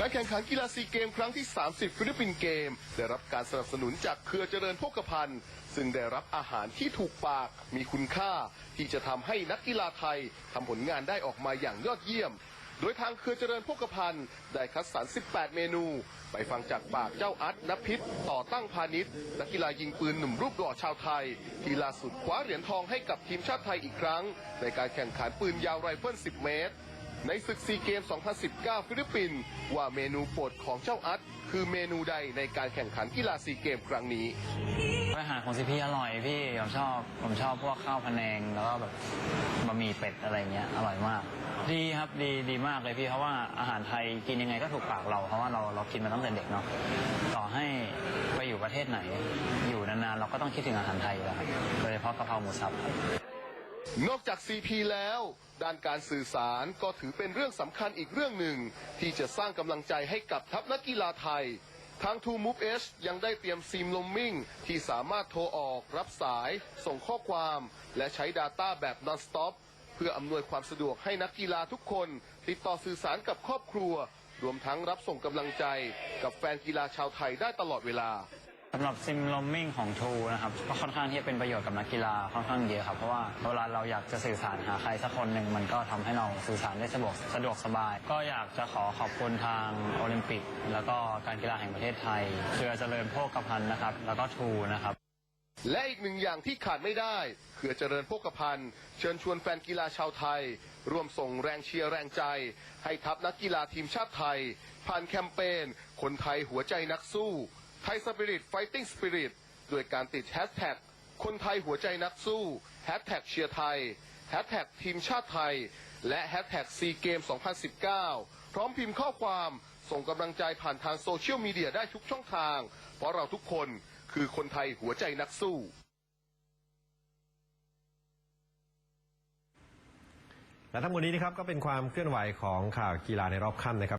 การแข่งขันกีฬาซีเกมครั้งที่ 30 ฟิลิปปินส์เกม ได้รับการสนับสนุนจากเครือเจริญโภคภัณฑ์ ซึ่งได้รับอาหารที่ถูกปากมีคุณค่า ที่จะทำให้นักกีฬาไทยทำผลงานได้ออกมาอย่างยอดเยี่ยม โดยทางเครือเจริญโภคภัณฑ์ได้คัดสรร 18 เมนู ไปฟังจากปากเจ้าอัดนพิษต่อตั้งพาณิชย์นักกีฬายิงปืนหนุ่มรูปหล่อชาวไทย ที่ล่าสุดคว้าเหรียญทองให้กับทีมชาติไทยอีกครั้ง ในการแข่งขันปืนยาวไรเฟิล 10 เมตร ในศึกซีเกม 2019 ฟิลิปปินส์ว่าเมนูโปรดของเจ้าอัดคือเมนูใดในการแข่งขันกีฬาซีเกมครั้งนี้ อาหารของซีพีอร่อยพี่ ผมชอบผมชอบพวกข้าวพะแนงแล้วก็แบบบะหมี่เป็ดอะไรเงี้ยอร่อยมาก ดีครับดีดีมากเลยพี่เพราะว่าอาหารไทยกินยังไงก็ถูกปากเรา เพราะว่าเราเรากินมาตั้งแต่เด็กเนาะต่อให้ไปอยู่ประเทศไหน อยู่นานๆเราก็ต้องคิดถึงอาหารไทยอยู่แล้วครับโดยเฉพาะกะเพราหมูสับครับ นอกจาก CP แล้ว ด้านการสื่อสารก็ถือเป็นเรื่องสำคัญอีกเรื่องหนึ่ง ที่จะสร้างกำลังใจให้กับทัพนักกีฬาไทย ทาง True Move H ยังได้เตรียมซิมลมมิ่ง ที่สามารถโทรออก รับสาย ส่งข้อความ และใช้ Data แบบ non-stop เพื่ออำนวยความสะดวกให้นักกีฬาทุกคน ติดต่อสื่อสารกับครอบครัว รวมทั้งรับส่งกำลังใจ กับแฟนกีฬาชาวไทยได้ตลอดเวลา สำหรับซิมลอมมิ่งของทูนะครับก็ค่อนข้างที่จะเป็นประโยชน์กับนักกีฬาค่อนข้างเยอะครับเพราะว่าเวลาเราอยากจะสื่อสารหาใครสักคนหนึ่งมันก็ทำให้เราสื่อสารได้สะดวกสะดวกสบาย ก็อยากจะขอขอบคุณทางโอลิมปิก แล้วก็การกีฬาแห่งประเทศไทยเครือเจริญโภคภัณฑ์นะครับ แล้วก็ทูนะครับและอีกหนึ่งอย่างที่ขาดไม่ได้คือเจริญโภคภัณฑ์เชิญชวนแฟนกีฬาชาวไทย ร่วมส่งแรงเชียร์แรงใจ ให้ทัพนักกีฬาทีมชาติไทย ผ่านแคมเปญคนไทยหัวใจนักสู้ ไทยสปิริตไฟติ้งสปิริตด้วยการติดแฮชแท็กคนไทยหัวใจนักสู้แฮชแท็กเชียร์ไทยแฮชแท็กทีมชาติไทย และแฮชแท็กซีเกม2019 พร้อมพิมพ์ข้อความส่งกำลังใจผ่านทางโซเชียลมีเดียได้ทุกช่องทาง เพราะเราทุกคนคือคนไทยหัวใจนักสู้และทั้งหมดนี้นะครับก็เป็นความเคลื่อนไหวของข่าวกีฬาในรอบค่ำนะครับ